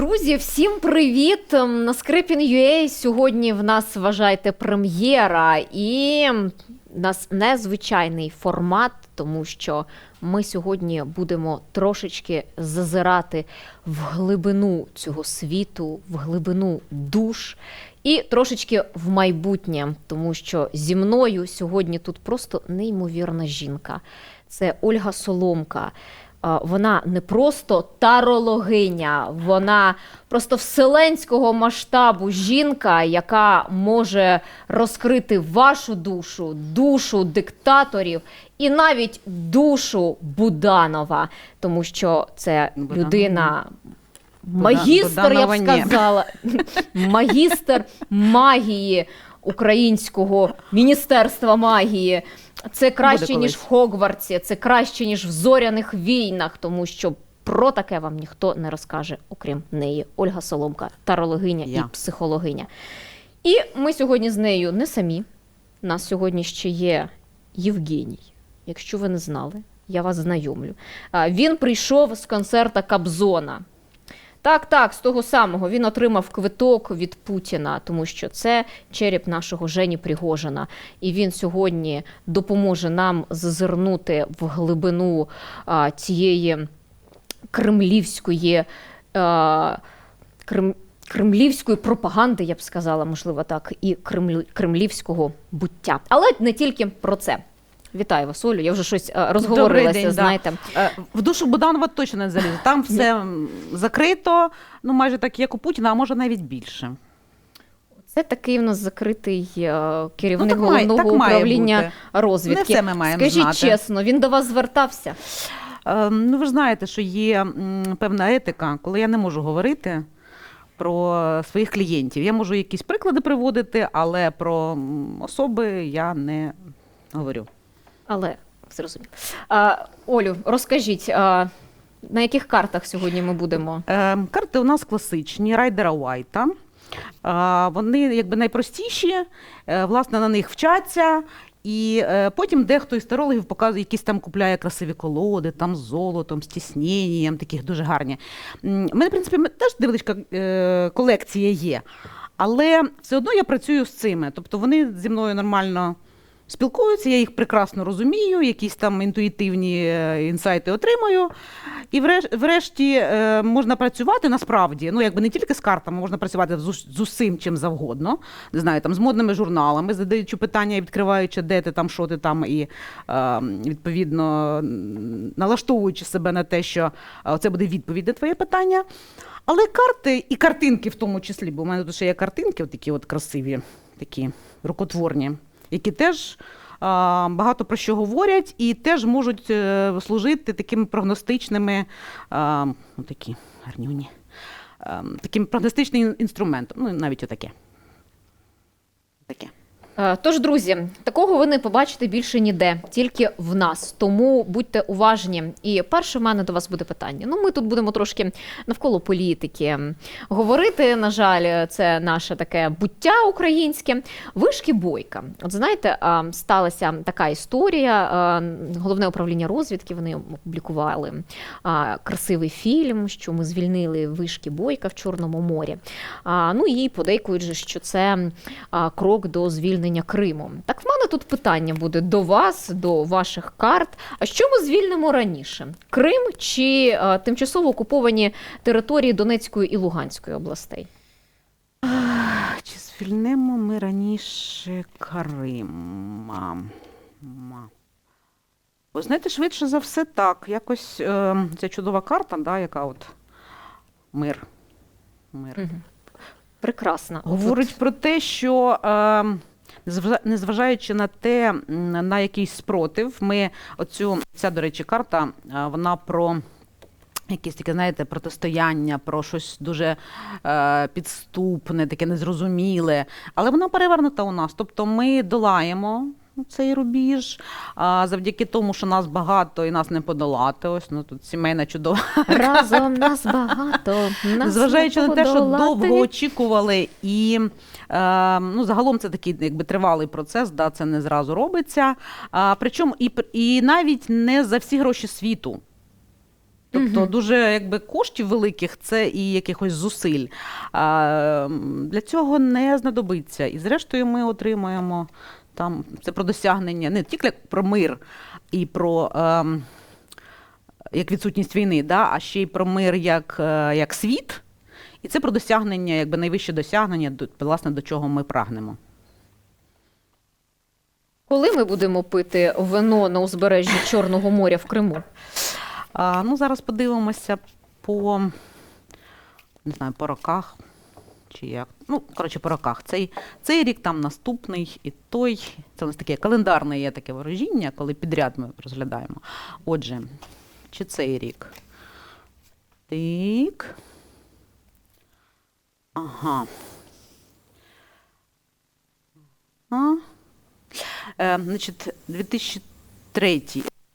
Друзі, всім привіт! Ем, На Скрипін.ua сьогодні в нас вважайте прем'єра і в нас незвичайний формат, тому що ми сьогодні будемо трошечки зазирати в глибину цього світу, в глибину душ і трошечки в майбутнє, тому що зі мною сьогодні тут просто неймовірна жінка. Це Ольга Соломка. А, Вона не просто тарологиня, вона просто вселенського масштабу жінка, яка може розкрити вашу душу, душу диктаторів і навіть душу Буданова, тому що це Буданова людина. Магістр, я б сказала, магістр магії українського міністерства магії. Це краще, ніж в Хогвартсі, це краще, ніж в зоряних війнах, тому що про таке вам ніхто не розкаже, окрім неї. Ольга Соломка, тарологиня Я. і психологиня. І ми сьогодні з нею не самі. Нас сьогодні ще є Євгеній. Якщо ви не знали, я вас знайомлю. Він прийшов з концерта Кабзона. Так, так, з того самого він отримав квиток від Путіна, тому що це череп нашого Жені Пригожина. І він сьогодні допоможе нам зазирнути в глибину а, цієї кремлівської. А, крем, Кремлівської пропаганди, я б сказала, можливо, так, і кремлю, кремлівського буття. Але не тільки про це. Вітаю вас, Олю. Я вже щось а, розговорилася, день, знаєте. Е, В душу Буданова точно не залізе. Там все закрито, ну майже так, як у Путіна, а може навіть більше. Це такий в нас закритий е, керівник Ну, так має- головного так управління бути. розвідки. Не все ми маємо Скажіть знати. чесно, він до вас звертався? Е, Ну, ви ж знаєте, що є певна етика, коли я не можу говорити про своїх клієнтів. Я можу якісь приклади приводити, але про особи я не говорю. Але зрозумів. А, Олю, розкажіть, а, на яких картах сьогодні ми будемо? Е, Карти у нас класичні, райдера Уайта. Е, Вони якби найпростіші, е, власне, на них вчаться. І е, потім дехто із тарологів показує, якісь там купляє красиві колоди, там з золотом, з тісненням, таких дуже гарні. У мене, в принципі, теж невеличка е, колекція є. Але все одно я працюю з цими. Тобто вони зі мною нормально спілкуються, я їх прекрасно розумію, якісь там інтуїтивні е, інсайти отримую. І вреш- врешті е, можна працювати насправді, ну якби не тільки з картами, можна працювати з, усім чим завгодно. Не знаю, там з модними журналами, задаючи питання відкриваючи, де ти там, що ти там, і е, відповідно налаштовуючи себе на те, що це буде відповідь на твоє питання. Але карти і картинки в тому числі, бо в мене тут ще є картинки, такі от красиві, такі рукотворні, які теж багато про що говорять і теж можуть е, служити такими прогностичними, ну, такі гарнюні, а, таким прогностичним інструментом. Ну, навіть отаке. Таке. Е, Тож, друзі, такого ви не побачите більше ніде, тільки в нас. Тому будьте уважні. І перше в мене до вас буде питання. Ну, ми тут будемо трошки навколо політики говорити. На жаль, це наше таке буття українське. Вишки бойка. От знаєте, сталася така історія. Головне управління розвідки вони опублікували красивий фільм, що ми звільнили вишки бойка в Чорному морі. Ну і подейкують, же, що це крок до звільнення Криму. Так в мене тут питання буде до вас, до ваших карт. А що ми звільнимо раніше? Крим чи а, тимчасово окуповані території Донецької і Луганської областей? Чи звільнимо ми раніше Карима? Ви знаєте, швидше за все так. Якось е, ця чудова карта, да, яка от мир. Мир. Мгм. Прекрасно. Говорить про те, що е, незважаючи на те, на якийсь спротив, ми оцю ця, до речі, карта, е, вона про. Якісь таке, знаєте, протистояння, про щось дуже е, підступне, таке незрозуміле. Але вона перевернута у нас. Тобто ми долаємо цей рубіж а, завдяки тому, що нас багато і нас не подолати. Ось ну тут сімейна чудова Разом нас багато. Нас Зважаючи не на те, що довго очікували, і е, ну, загалом це такий якби тривалий процес, да, це не зразу робиться. А, причому і, і навіть не за всі гроші світу. Тобто дуже якби коштів великих це і якихось зусиль. А, для цього не знадобиться. І зрештою ми отримаємо там це про досягнення не тільки про мир і про ем, як відсутність війни, да, а ще й про мир як, е, як світ. І це про досягнення, якби найвище досягнення, до- власне, до чого ми прагнемо. Коли ми будемо пити вино на узбережжі Чорного моря в Криму? А, ну, зараз подивимося по, не знаю, по роках. Чи як? Ну, коротше, по роках. Цей, цей рік, там наступний і той. Це у нас таке календарне є таке ворожіння, коли підряд ми розглядаємо. Отже, чи цей рік? Так. Ага. А. Е, значить, 2003,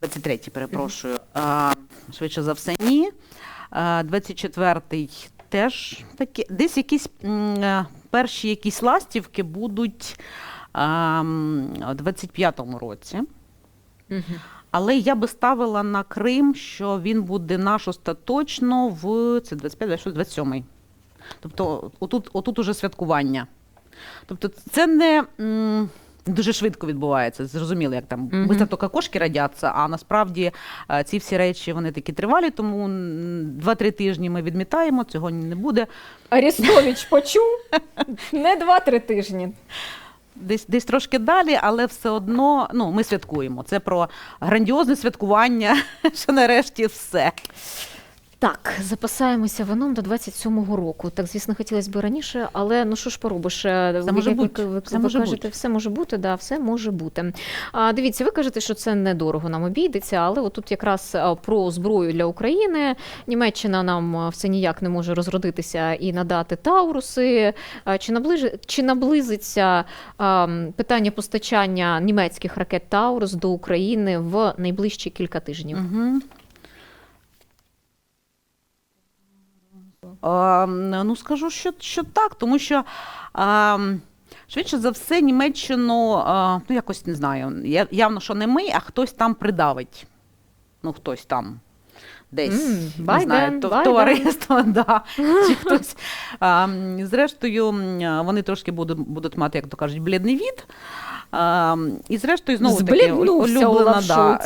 23, перепрошую, а, швидше за все, ні. А, 24-й теж такі. Десь якісь м, е, перші якісь ластівки будуть а, у 25-му році. Угу. Але я би ставила на Крим, що він буде наш остаточно в це 25, 26, 27. Тобто, отут, отут уже святкування. Тобто, це не м, дуже швидко відбувається. Зрозуміло, як там Мгм. быстро тільки кошки радяться, а насправді е, ці всі речі вони такі тривалі, тому м, 2-3 тижні ми відмітаємо, цього не буде. Арістович почув не два-три тижні. Десь, десь трошки далі, але все одно ну, ми святкуємо. Це про грандіозне святкування, що нарешті все. Так, запасаємося вином до 27-го року. Так, звісно, хотілося б раніше, але ну що ж поробиш? Е, Все може бути, Ви, все ви може кажете, бути. все може бути, да, все може бути. А, дивіться, ви кажете, що це недорого нам обійдеться, але отут якраз про зброю для України. Німеччина нам все ніяк не може розродитися і надати Тауруси. Чи, наближ... чи наблизиться а, питання постачання німецьких ракет Таурус до України в найближчі кілька тижнів? Угу. Ну, скажу, що, що так, тому що а, швидше за все Німеччину, ну якось не знаю, явно, що не ми, а хтось там придавить. Ну, хтось там. Десь М, не Байден, знаю, то, товариство, да, чи хтось. А, зрештою, вони трошки будуть, будуть мати, як то кажуть, блідний від. А, і зрештою, знову таки, улюблена, да,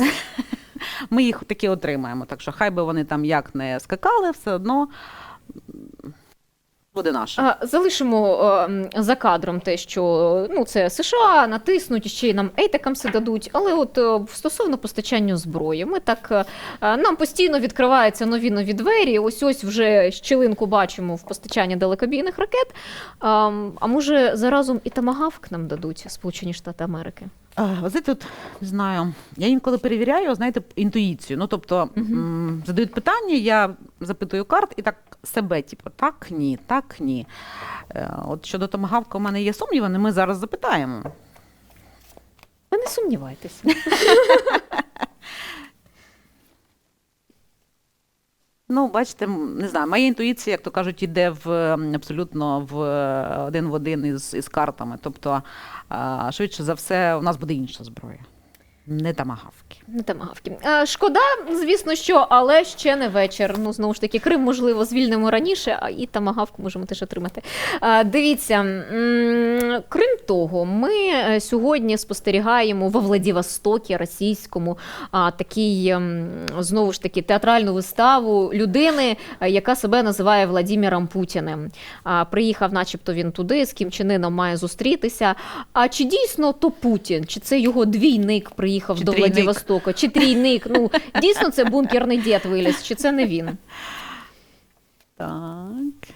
ми їх таки отримаємо. Так що хай би вони там як не скакали, все одно буде наше. А, Залишимо за кадром те, що ну це США натиснуть ще й нам ейтекамси дадуть. Але от стосовно постачання зброї, ми так е, е, нам постійно відкриваються нові нові двері. Ось ось вже щілинку бачимо в постачанні далекобійних ракет. А, а може заразом і тамагавк нам дадуть Сполучені Штати Америки? А, ви не знаю. Я інколи перевіряю, знаєте, інтуїцію. Ну, тобто, м, задають питання, я запитую карт і так себе, типу, так, ні, так, ні. Е, От щодо томагавка, у мене є сумніви, але ми зараз запитаємо. Ви не сумнівайтеся. Ну, бачите, не знаю, моя інтуїція, як то кажуть, іде в абсолютно в е, один в один із, із картами. Тобто, швидше за все, у нас буде інша зброя. Не тамагавки. Не тамагавки. Е, Шкода, звісно, що, але ще не вечір. Ну, знову ж таки, Крим, можливо, звільнимо раніше, а і тамагавку можемо теж отримати. Е, Дивіться, крім того, ми е, сьогодні спостерігаємо во Владивостокі російському ем, знову ж таки, театральну виставу людини, е, яка себе називає Владимиром Путіним. Приїхав, начебто, він туди, з Кім Чен Іном має зустрітися. А чи дійсно то Путін? Чи це його двійник приїхав Чи до трійник? Владивостока? Чи трійник? Ну дійсно це бункерний дід виліз, чи це не він? Так.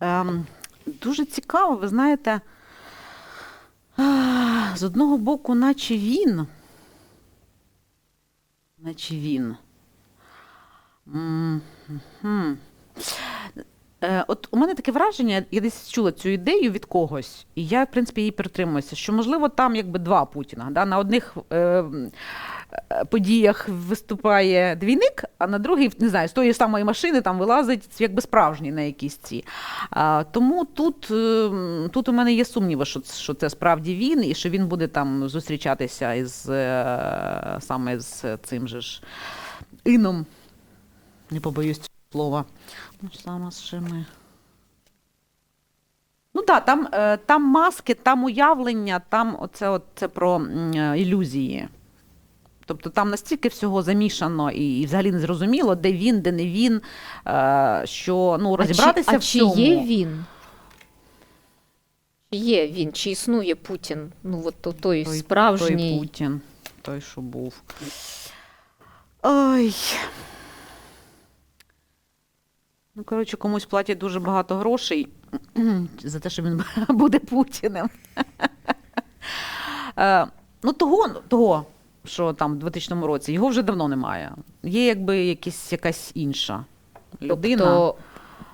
Ем, дуже цікаво, ви знаєте. З одного боку, наче він. Наче він. М, мгм. Е, От у мене таке враження, я десь чула цю ідею від когось, і я, в принципі, її притримуюся, що, можливо, там якби два Путіна. Да? На одних е, е, подіях виступає двійник, а на другій, не знаю, з тої самої машини там вилазить якби справжній на якісь ці. А, тому тут, е, тут у мене є сумніви, що, що це справді він, і що він буде там зустрічатися із е, саме з цим же ж іном. Не побоюсь цього слова. Ну, саме з чими. Ну так, там, е, там маски, там уявлення, там оце, от, це про е, ілюзії. Тобто там настільки всього замішано і, і взагалі не зрозуміло, де він, де не він, е, що ну, розібратися а чи, в цьому. А чи є він? Чи є він? Чи існує Путін? Ну, от то- той, Той- справжній. Той Путін, той, що був. Ой. Ну, коротше, комусь платять дуже багато грошей за те, що він буде Путіним. Е, Ну, того, того, що там в 2000 році, його вже давно немає. Є якби якась, якась інша людина. Тобто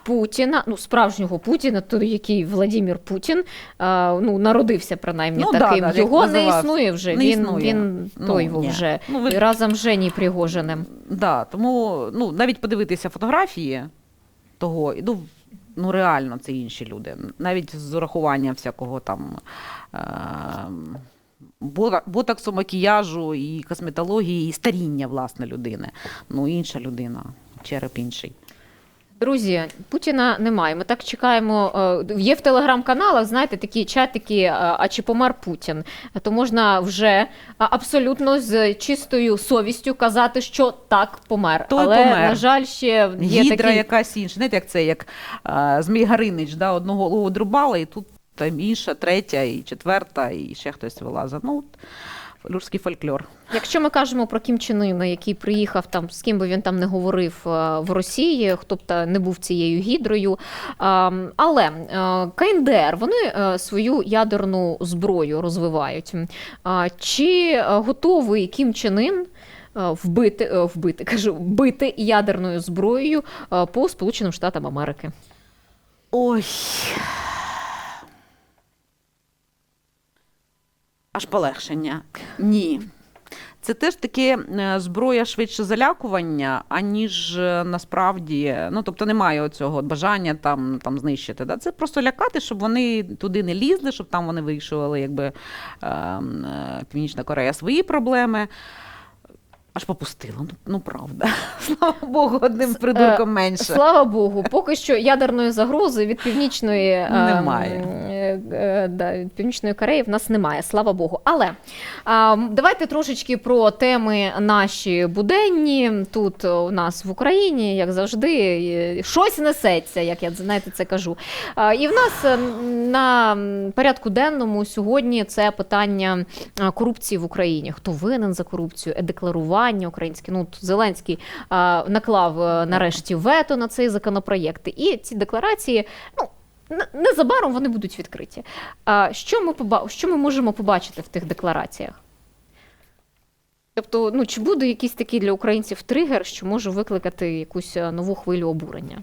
Путіна, ну справжнього Путіна, той, який Владимир Путін, а, ну народився принаймні Ну, таким. да, як Його не існує вже. Не він існує. він Ну, той ні. вже Ну, ви- разом з Жені Пригожиним. Да, тому ну, навіть подивитися фотографії того, ну, ну реально це інші люди. Навіть з урахуванням всякого там е, бота- ботоксу, макіяжу і косметології, і старіння власне людини. Ну, інша людина, череп інший. Друзі, Путіна немає. Ми так чекаємо. е, Є в телеграм-каналах, знаєте, такі чатики, е, а чи помер Путін. То можна вже абсолютно з чистою совістю казати, що так помер. Той Але, помер. на жаль, ще є Гідра такі... якась інша. Знаєте, як це, як е, Змій Гаринич, да, одну голову друбала, і тут там інша, третя, і четверта, і ще хтось вилазить. Ну, от, людський фольклор. Якщо ми кажемо про Кім Чен Іна, який приїхав там, з ким би він там не говорив е, в Росії, хто б та не був цією гідрою. Але е, КНДР вони е, свою ядерну зброю розвивають. Чи готовий Кім Чен Ін вбити, вбити, кажу, бити ядерною зброєю по Сполученим Штатам Америки? Ой. Аж полегшення. Ні. Це теж таки е, зброя швидше залякування, аніж е, насправді, ну тобто немає оцього бажання там, там знищити. Да? Це просто лякати, щоб вони туди не лізли, щоб там вони вирішували, якби е, е, Північна Корея свої проблеми. Аж попустило, ну, ну правда. Слава Богу, одним придурком менше. Слава Богу, поки що ядерної загрози від північної е, Немає. е, е, да, від північної Кореї в нас немає. Слава Богу. Але давайте трошечки про теми наші буденні тут у нас в Україні, як завжди, е, щось несеться, як я знаєте, це кажу. І в нас е, на порядку денному сьогодні це питання корупції в Україні. Хто винен за корупцію, е-декларування українське. Ну, Зеленський а, наклав е, нарешті вето на цей законопроєкт. І ці декларації, ну. Незабаром вони будуть відкриті. А що ми поба- що ми можемо побачити в тих деклараціях? Тобто, ну чи буде якийсь такий для українців тригер, що може викликати якусь е, нову хвилю обурення?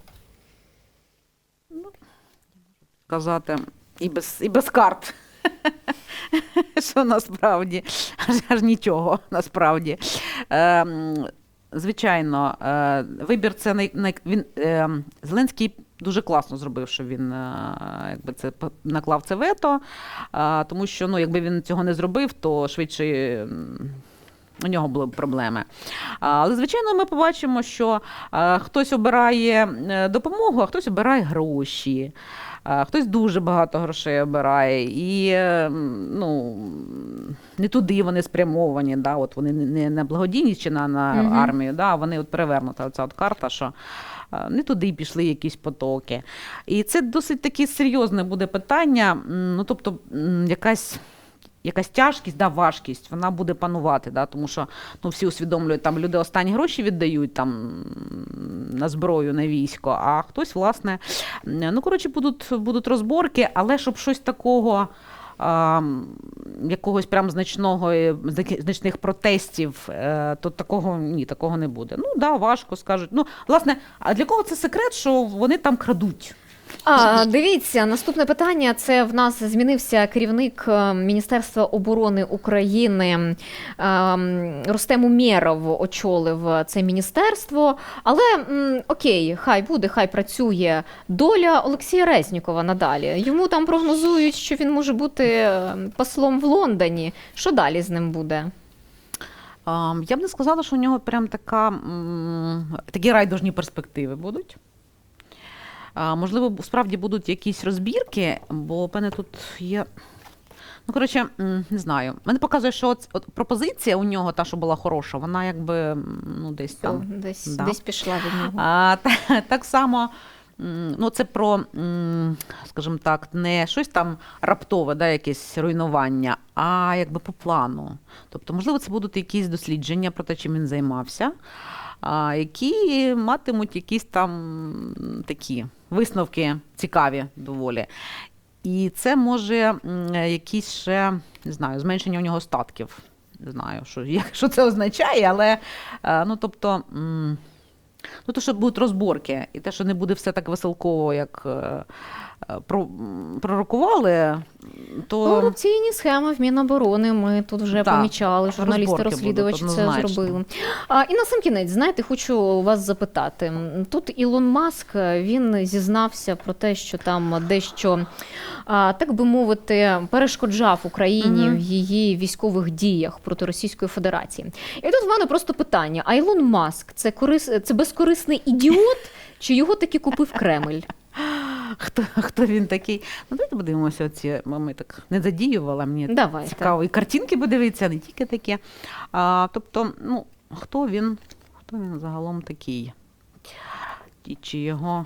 казати і без, і без карт. Що насправді аж, нічого насправді. Е, звичайно, е, вибір це най, він, е, Зеленський дуже класно зробив, що він е, якби це наклав це вето, тому що ну, якби він цього не зробив, то швидше. У нього були б проблеми. Але, звичайно, ми побачимо, що е, хтось обирає допомогу, а хтось обирає гроші. А, Хтось дуже багато грошей обирає, і е, ну, не туди вони спрямовані. Да? От вони не- на благодійність чи на, на угу. армію, да? вони от перевернута оця от карта, що е, не туди пішли якісь потоки. І це досить таке серйозне буде питання. Ну, тобто, якась. Якась тяжкість, да, важкість, вона буде панувати, да, тому що ну, всі усвідомлюють, там люди останні гроші віддають там, на зброю, на військо, а хтось, власне, ну, коротше, будуть, будуть розборки, але щоб щось такого. Якогось прям значного е, значних протестів, е, то такого ні, такого не буде. Ну да, важко скажуть. Ну, власне, а для кого це секрет, що вони там крадуть? А, дивіться, наступне питання. Це в нас змінився керівник е, Міністерства оборони України. Ем, Рустем Умєров очолив це міністерство. Але окей, хай буде, хай працює. Доля Олексія Резнікова надалі. Йому там прогнозують, що він може бути е, послом в Лондоні. Що далі з ним буде? Я б не сказала, що у нього прям така, такі райдужні перспективи будуть. А, можливо, справді будуть якісь розбірки, бо в мене тут є. Ну, коротше, не знаю. Мене показує, що от, от пропозиція у нього, та, що була хороша, вона якби ну, десь Все, там. десь, Да. десь пішла від нього. А, та, так само, ну, це про, скажімо так, не щось там раптове, да, якесь руйнування, а якби по плану. Тобто, можливо, це будуть якісь дослідження про те, чим він займався, які матимуть якісь там такі висновки цікаві доволі. І це може якісь ще, не знаю, зменшення у нього статків. Не знаю, що, що це означає, але е, ну, тобто. Ну, то, що будуть розборки, і те, що не буде все так веселково, як е, пророкували, то Корупційні схеми в Міноборони ми тут вже Так, помічали. Журналісти розслідувачі будуть, це зробили. А, і на сам кінець, знаєте, хочу вас запитати. Тут Ілон Маск він зізнався про те, що там дещо, а, так би мовити, перешкоджав Україні Мгм. в її військових діях проти Російської Федерації. І тут в мене просто питання: а Ілон Маск це корис... це безкорисний ідіот, чи його таки купив Кремль? Хто, хто він такий? Ну, давайте подивимося оці, ми так не задіювала, мені Давайте. цікаво. І картинки подивитися, не тільки таке. А, тобто, ну, хто він, хто він загалом такий? І чи його.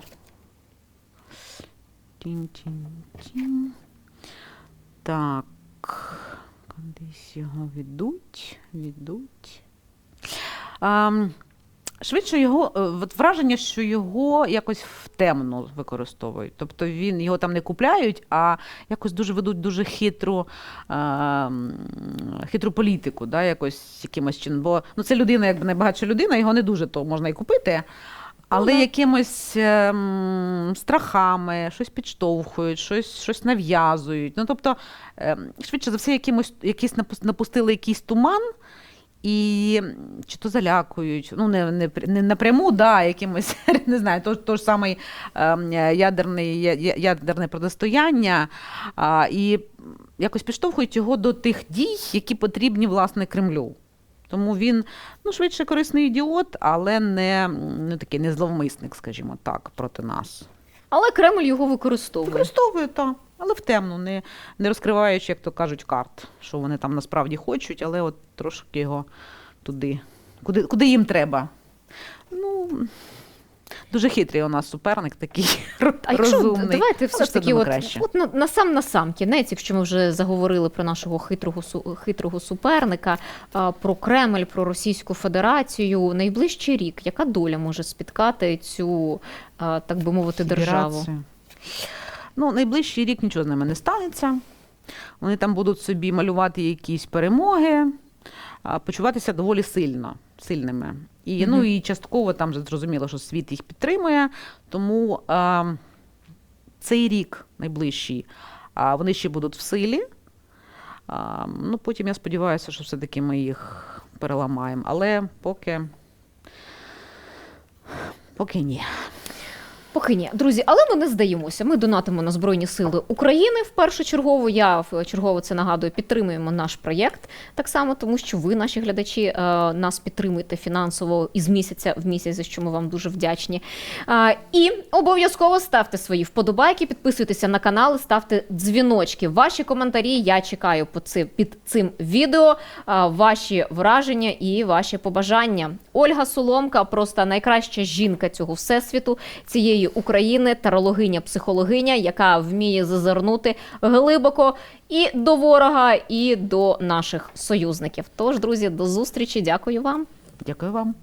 Тін-тін-тін. Так. Кудись його ведуть, ведуть. А, швидше його, е, от враження, що його якось в темну використовують. Тобто він його там не купляють, а якось дуже ведуть дуже хитру, е, хитру політику, да, якось якимось чином. Бо ну, це людина, якби найбагатша людина, його не дуже то можна і купити. Але Ага. якимось ем, страхами, щось підштовхують, щось, щось нав'язують. Ну, тобто, ем, швидше за все, якимось, напус- напустили якийсь туман, і чи то залякують, ну не, не, не напряму, да, якимось, не знаю, то, то ж саме ем, ядерний, я- я- ядерне протистояння, а, і якось підштовхують його до тих дій, які потрібні власне Кремлю. Тому він ну, швидше корисний ідіот, але не, не такий не зловмисник, скажімо так, проти нас. Але Кремль його використовує. Використовує, так, але в темну, не, не розкриваючи, як то кажуть, карт, що вони там насправді хочуть, але от трошки його туди, куди, куди їм треба. Ну, дуже хитрий у нас суперник такий А якщо розумний. давайте все ж таки, от, от на, на сам на сам кінець, якщо ми вже заговорили про нашого хитрого хитрого суперника, про Кремль, про Російську Федерацію, найближчий рік, яка доля може спіткати цю, так би мовити, державу? Федерацію. Ну, найближчий рік нічого з ними не станеться. Вони там будуть собі малювати якісь перемоги, почуватися доволі сильно, сильними. І, ну, і частково там вже зрозуміло, що світ їх підтримує. Тому а, цей рік найближчий а, вони ще будуть в силі. А, ну, потім я сподіваюся, що все-таки ми їх переламаємо. Але поки, поки ні. Поки ні, друзі, але ми не здаємося. Ми донатимо на Збройні Сили України в першочергово. Я в чергово це нагадую, підтримуємо наш проєкт так само, тому що ви, наші глядачі, е, нас підтримуєте фінансово із місяця в місяць, за що ми вам дуже вдячні. Е, І обов'язково ставте свої вподобайки, підписуйтеся на канал, ставте дзвіночки. Ваші коментарі я чекаю під цим відео. е, Ваші враження і ваші побажання. Ольга Соломка, просто найкраща жінка цього всесвіту, цієї України, тарологиня, психологиня, яка вміє зазирнути глибоко і до ворога, і до наших союзників. Тож, друзі, до зустрічі. Дякую вам. Дякую вам.